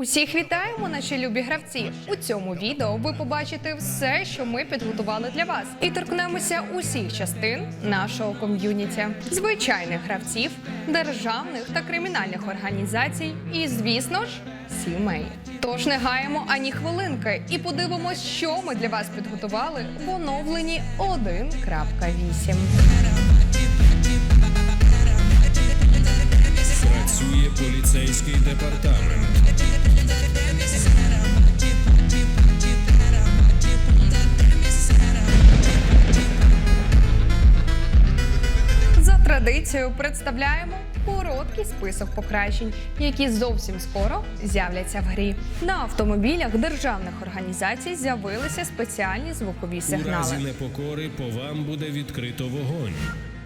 Усіх вітаємо, наші любі гравці. У цьому відео ви побачите все, що ми підготували для вас, і торкнемося усіх частин нашого ком'юніті, звичайних гравців, державних та кримінальних організацій, і, звісно ж, сімей. Тож не гаємо ані хвилинки і подивимось, що ми для вас підготували в оновленні 1.8. Працює поліцейський департамент. За традицією представляємо короткий список покращень, які зовсім скоро з'являться в грі. На автомобілях державних організацій з'явилися спеціальні звукові У разі непокори по вам буде відкрито вогонь.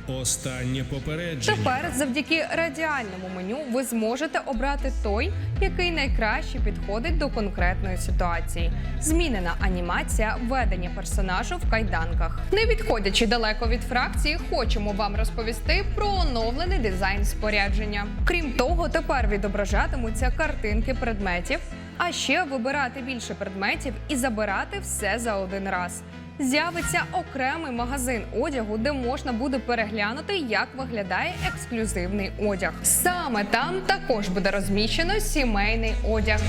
Останнє попередження. Тепер, завдяки радіальному меню, ви зможете обрати той, який найкраще підходить до конкретної ситуації. Змінена анімація ведення персонажу в кайданках. Не відходячи далеко від фракції, хочемо вам розповісти про оновлений дизайн спорядження. Крім того, тепер відображатимуться картинки предметів. А ще вибирати більше предметів і забирати все за один раз. З'явиться окремий магазин одягу, де можна буде переглянути, як виглядає ексклюзивний одяг. Саме там також буде розміщено сімейний одяг.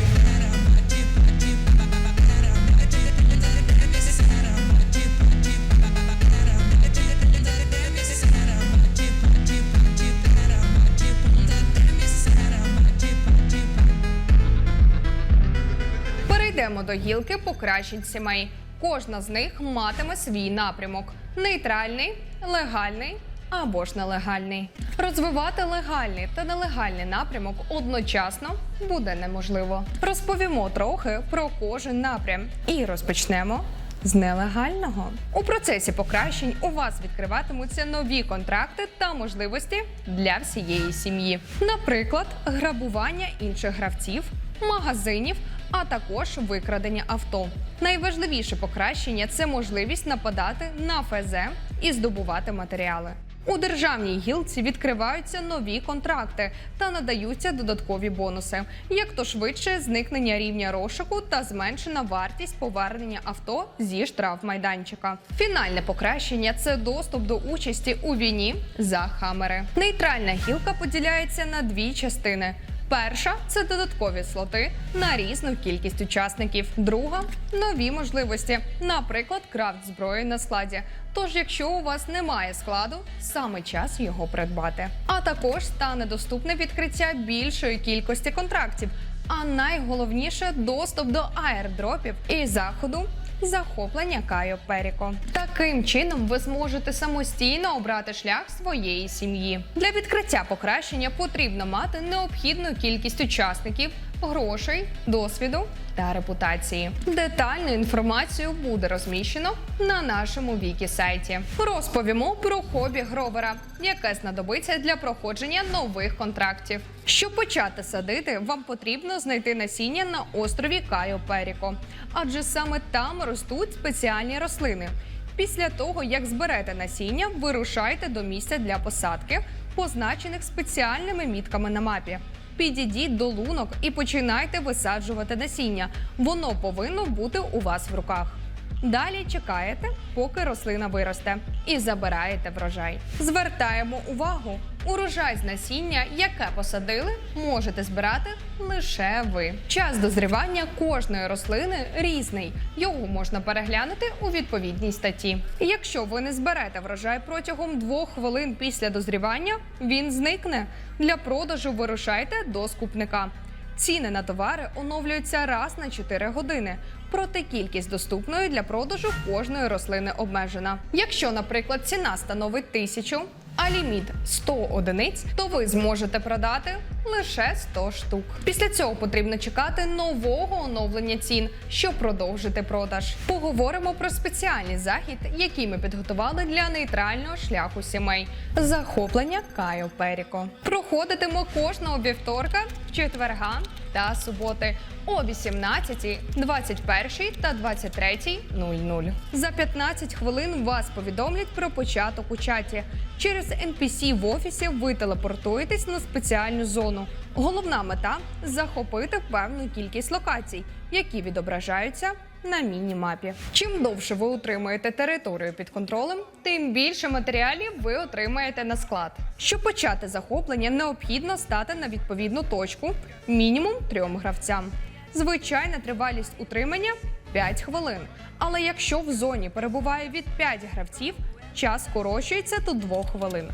Перейдемо до гілки покращень сімей. Кожна з них матиме свій напрямок: нейтральний, легальний або ж нелегальний. Розвивати легальний та нелегальний напрямок одночасно буде неможливо. Розповімо трохи про кожен напрям і розпочнемо. З нелегального у процесі покращень у вас відкриватимуться нові контракти та можливості для всієї сім'ї, наприклад, грабування інших гравців, магазинів, а також викрадення авто. Найважливіше покращення це можливість нападати на ФЗ і здобувати матеріали. У державній гілці відкриваються нові контракти та надаються додаткові бонуси, як то швидше зникнення рівня розшуку та зменшена вартість повернення авто зі штрафмайданчика. Фінальне покращення це доступ до участі у війні за хамери. Нейтральна гілка поділяється на дві частини. Перша це додаткові слоти на різну кількість учасників. Друга нові можливості, наприклад, крафт зброї на складі. Тож, якщо у вас немає складу, саме час його придбати. А також стане доступне відкриття більшої кількості контрактів. А найголовніше доступ до аердропів і заходу захоплення Кайо Періко. Таким чином ви зможете самостійно обрати шлях своєї сім'ї. Для відкриття покращення потрібно мати необхідну кількість учасників, грошей, досвіду та репутації. Детальну інформацію буде розміщено на нашому вікі сайті. Розповімо про хобі Гровера, яке знадобиться для проходження нових контрактів. Щоб почати садити, вам потрібно знайти насіння на острові Кайо Періко, адже саме там ростуть спеціальні рослини. Після того, як зберете насіння, вирушайте до місця для посадки, позначених спеціальними мітками на мапі. Підійдіть до лунок і починайте висаджувати насіння. Воно повинно бути у вас в руках. Далі чекаєте, поки рослина виросте, і забираєте врожай. Звертаємо увагу: урожай з насіння, яке посадили, можете збирати лише ви. Час дозрівання кожної рослини різний. Його можна переглянути у відповідній статті. Якщо ви не зберете врожай протягом двох хвилин після дозрівання, він зникне. Для продажу вирушайте до скупника. Ціни на товари оновлюються раз на 4 години. Проте кількість доступної для продажу кожної рослини обмежена. Якщо, наприклад, ціна становить тисячу, а ліміт 100 одиниць, то ви зможете продати лише 100 штук. Після цього потрібно чекати нового оновлення цін, щоб продовжити продаж. Поговоримо про спеціальний захід, який ми підготували для нейтрального шляху сімей захоплення Кайо Періко. Проходитимо кожного вівторка, четверга та суботи о 18, 21 та 23.00. За 15 хвилин вас повідомлять про початок у чаті. Через NPC в офісі ви телепортуєтесь на спеціальну зону. Салону. Головна мета захопити певну кількість локацій, які відображаються на міні-мапі. Чим довше ви утримуєте територію під контролем, тим більше матеріалів ви отримаєте на склад. Щоб почати захоплення, необхідно стати на відповідну точку мінімум трьом гравцям. Звичайна тривалість утримання 5 хвилин. Але якщо в зоні перебуває від 5 гравців, час скорочується до 2 хвилин.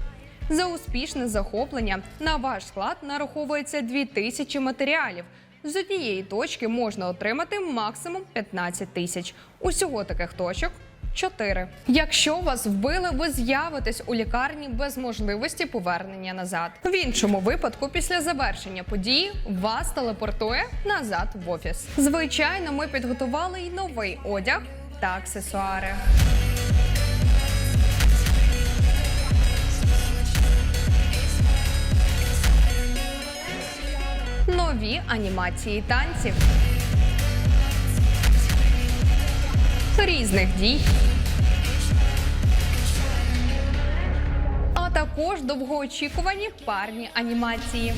За успішне захоплення на ваш склад нараховується 2000 матеріалів. З однієї точки можна отримати максимум 15 тисяч. Усього таких точок 4. Якщо вас вбили, ви з'явитесь у лікарні без можливості повернення назад. В іншому випадку, після завершення події, вас телепортує назад в офіс. Звичайно, ми підготували й новий одяг та аксесуари. Нові анімації танців. Різних дій. А також довгоочікувані парні анімації.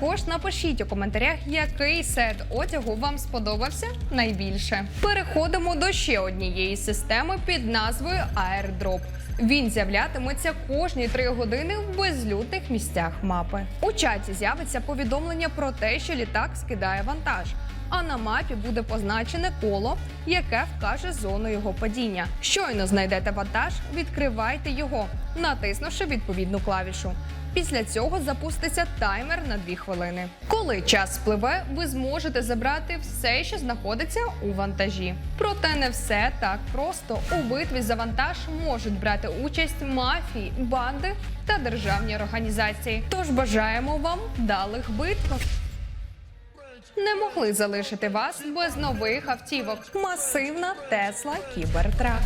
Також напишіть у коментарях, який сет одягу вам сподобався найбільше. Переходимо до ще однієї системи під назвою Airdrop. Він з'являтиметься кожні три години в безлюдних місцях мапи. У чаті з'явиться повідомлення про те, що літак скидає вантаж. А на мапі буде позначене коло, яке вкаже зону його падіння. Щойно знайдете вантаж, відкривайте його, натиснувши відповідну клавішу. Після цього запуститься таймер на 2 хвилини. Коли час спливе, ви зможете забрати все, що знаходиться у вантажі. Проте не все так просто. У битві за вантаж можуть брати участь мафії, банди та державні організації. Тож бажаємо вам вдалих битв. Не могли залишити вас без нових автівок. Масивна Тесла Кібертрак.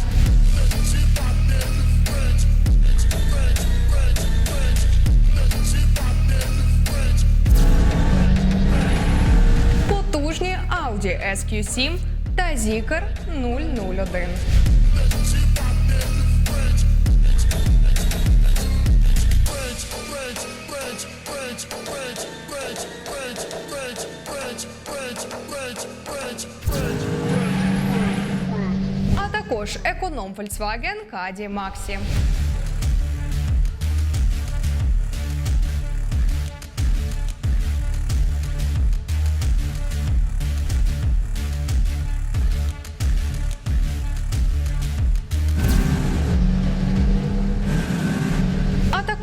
Потужні Audi SQ7 та Zikr 001. А також економ Volkswagen Caddy Maxi.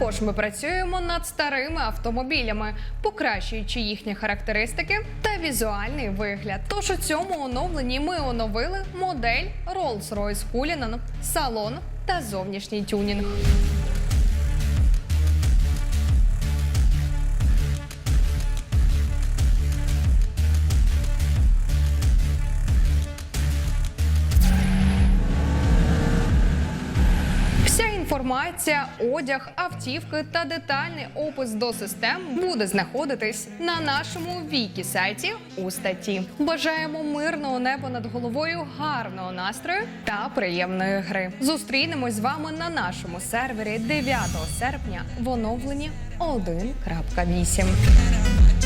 Також ми працюємо над старими автомобілями, покращуючи їхні характеристики та візуальний вигляд. Тож у цьому оновленні ми оновили модель Rolls-Royce Cullinan, салон та зовнішній тюнінг. Інформація, одяг, автівки та детальний опис до систем буде знаходитись на нашому вікі сайті у статті. Бажаємо мирного неба над головою, гарного настрою та приємної гри. Зустрінемось з вами на нашому сервері 9 серпня в оновленні 1.8.